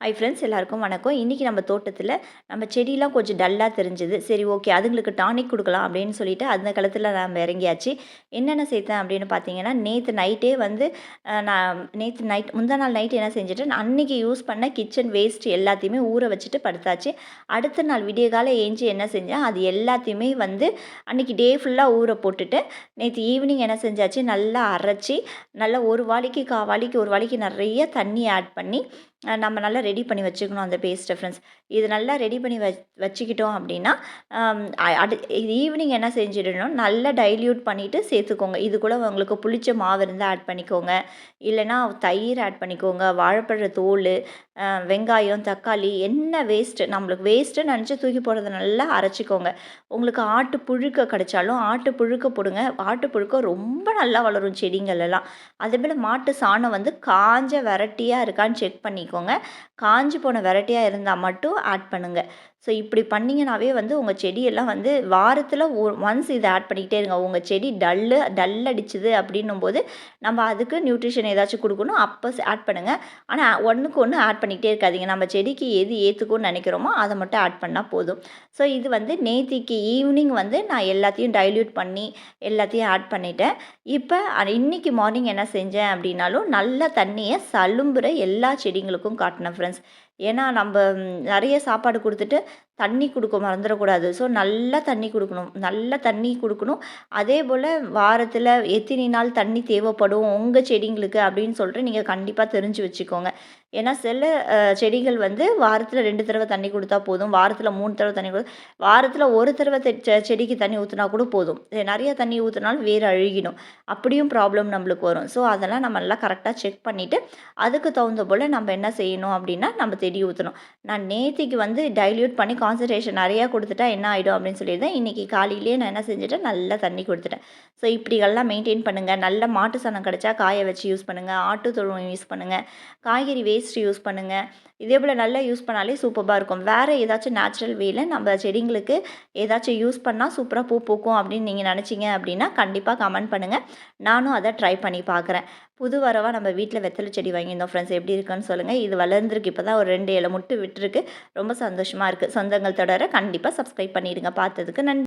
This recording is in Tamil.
ஹை ஃப்ரெண்ட்ஸ் எல்லாருக்கும் வணக்கம். இன்றைக்கி நம்ம தோட்டத்தில் நம்ம செடியெலாம் கொஞ்சம் டல்லாக தெரிஞ்சுது. சரி ஓகே அதுங்களுக்கு டானிக் கொடுக்கலாம் அப்படின்னு சொல்லிட்டு அந்த காலத்தில் நம்ம இறங்கியாச்சு. என்னென்ன சேர்த்தேன் அப்படின்னு பார்த்தீங்கன்னா நேற்று நைட்டே வந்து நான் நேற்று நைட் முந்தா நாள் நைட் என்ன செஞ்சுட்டேன் அன்றைக்கி யூஸ் பண்ண கிச்சன் வேஸ்ட் எல்லாத்தையுமே ஊற வச்சுட்டு படுத்தாச்சு. அடுத்த நாள் விடிய காலை ஏஞ்சி என்ன செஞ்சேன் அது எல்லாத்தையுமே வந்து அன்றைக்கி டே ஃபுல்லாக ஊற போட்டுட்டு நேற்று ஈவினிங் என்ன செஞ்சாச்சு நல்லா அரைச்சி நல்லா ஒரு வாளிக்கு கா வாளிக்கு ஒரு வாளிக்கு நிறைய தண்ணி ஆட் பண்ணி நம்ம நல்லா ரெடி பண்ணி வச்சுக்கணும் அந்த பேஸ்ட்டை ஃப்ரெண்ட்ஸ் இது நல்லா ரெடி பண்ணி வச் வச்சுக்கிட்டோம் அப்படின்னா அடு இது ஈவினிங் என்ன செஞ்சிடணும்? நல்லா டைல்யூட் பண்ணிவிட்டு சேர்த்துக்கோங்க. இது கூட உங்களுக்கு புளிச்ச மாவு இருந்தால் ஆட் பண்ணிக்கோங்க. இல்லைனா தயிர் ஆட் பண்ணிக்கோங்க. வாழைப்பழ தோல் வெங்காயம் தக்காளி என்ன வேஸ்ட்டு நம்மளுக்கு வேஸ்ட்டு நினச்சி தூக்கி போடுறத நல்லா அரைச்சிக்கோங்க. உங்களுக்கு ஆட்டு புழுக்க கிடைச்சாலும் ஆட்டு புழுக்க போடுங்க. ஆட்டு புழுக்க ரொம்ப நல்லா வளரும் செடிங்களெல்லாம். அதேபோல் மாட்டு சாணம் வந்து காஞ்ச வெரைட்டியாக இருக்கான்னு செக் பண்ணிக்கோங்க. காஞ்சி போன வெரைட்டியாக இருந்தால் மட்டும் ஆட் பண்ணுங்கள் ஸோ இப்படி பண்ணிங்கனாவே வந்து உங்கள் செடியெல்லாம் வந்து வாரத்தில் ஒன்ஸ் இதை ஆட் பண்ணிக்கிட்டே இருங்க. உங்கள் செடி டல்லு டல் அடிச்சுது அப்படின்னும் போது நம்ம அதுக்கு நியூட்ரிஷன் ஏதாச்சும் கொடுக்கணும் அப்போ ஆட் பண்ணுங்கள் ஆனால் ஒன்றுக்கு ஒன்று ஆட் பண்ணிக்கிட்டே இருக்காதிங்க. நம்ம செடிக்கு எது ஏற்றுக்கும்னு நினைக்கிறோமோ அதை மட்டும் ஆட் பண்ணால் போதும். ஸோ இது வந்து நேத்திக்கு ஈவினிங் வந்து நான் எல்லாத்தையும் டைல்யூட் பண்ணி எல்லாத்தையும் ஆட் பண்ணிட்டேன். இப்போ இன்றைக்கி மார்னிங் என்ன செஞ்சேன் அப்படின்னாலும் நல்ல தண்ணியை சலும்புற எல்லா செடிங்களுக்கும் காட்டினேன் ஃப்ரெண்ட்ஸ் ஏன்னா நம்ம நிறைய சாப்பாடு கொடுத்துட்டு தண்ணி கொடுக்க மறந்துடக்கூடாது ஸோ நல்லா தண்ணி கொடுக்கணும். நல்லா தண்ணி கொடுக்கணும். அதே போல் வாரத்தில் எத்தனை நாள் தண்ணி தேவைப்படும். உங்கள் செடிங்களுக்கு அப்படின்னு சொல்லிட்டு நீங்கள் கண்டிப்பாக தெரிஞ்சு வச்சுக்கோங்க. ஏன்னா சில செடிகள் வந்து வாரத்தில் ரெண்டு தடவை தண்ணி கொடுத்தா போதும். வாரத்தில் மூணு தடவை தண்ணி கொடு வாரத்தில் ஒரு தடவை செடிக்கு தண்ணி ஊற்றினா கூட போதும். நிறைய தண்ணி ஊற்றினாலும் வேறு அழுகிடும். அப்படியும் ப்ராப்ளம் நம்மளுக்கு வரும். ஸோ அதெல்லாம் நம்ம எல்லாம் கரெக்டாக செக் பண்ணிவிட்டு அதுக்கு தகுந்த போல் நம்ம என்ன செய்யணும் அப்படின்னா நம்ம செடி ஊற்றணும் நான் நேத்திக்கு வந்து டைல்யூட் பண்ணி கான்சன்ட்ரேஷன் நிறையா கொடுத்துட்டா என்ன ஆகிடும் அப்படின்னு சொல்லியிருந்தேன். இன்றைக்கி காலையிலேயே நான் என்ன செஞ்சுட்டேன்? நல்லா தண்ணி கொடுத்துட்டேன். ஸோ இப்படிகள்லாம் மெயின்டைன் பண்ணுங்கள் நல்ல மாட்டு சாணம் கிடச்சா காய வச்சு யூஸ் பண்ணுங்கள் ஆட்டு தொழுவம் யூஸ் பண்ணுங்கள் காய்கறி வேஸ்ட் யூஸ் பண்ணுங்கள் இதே போல் நல்லா யூஸ் பண்ணாலே சூப்பராக இருக்கும். வேறு ஏதாச்சும் நேச்சுரல் வேயில் நம்ம செடிங்களுக்கு ஏதாச்சும் யூஸ் பண்ணால் சூப்பராக பூ பூக்கும் அப்படின்னு நீங்கள் நினச்சிங்க அப்படின்னா கண்டிப்பாக கமெண்ட் பண்ணுங்கள் நானும் அதை ட்ரை பண்ணி பார்க்குறேன். புது வரவாக நம்ம வீட்டில் வெத்தலை செடி வாங்கியிருந்தோம் ஃப்ரெண்ட்ஸ் எப்படி இருக்குன்னு சொல்லுங்கள் இது வளர்ந்துருக்கு. இப்போ தான் ஒரு ரெண்டு இலை முட்டு விட்டுருக்கு. ரொம்ப சந்தோஷமாக இருக்குது சொந்தங்கள் தொடர கண்டிப்பாக சப்ஸ்கிரைப் பண்ணிடுங்க. பார்த்ததுக்கு நன்றி.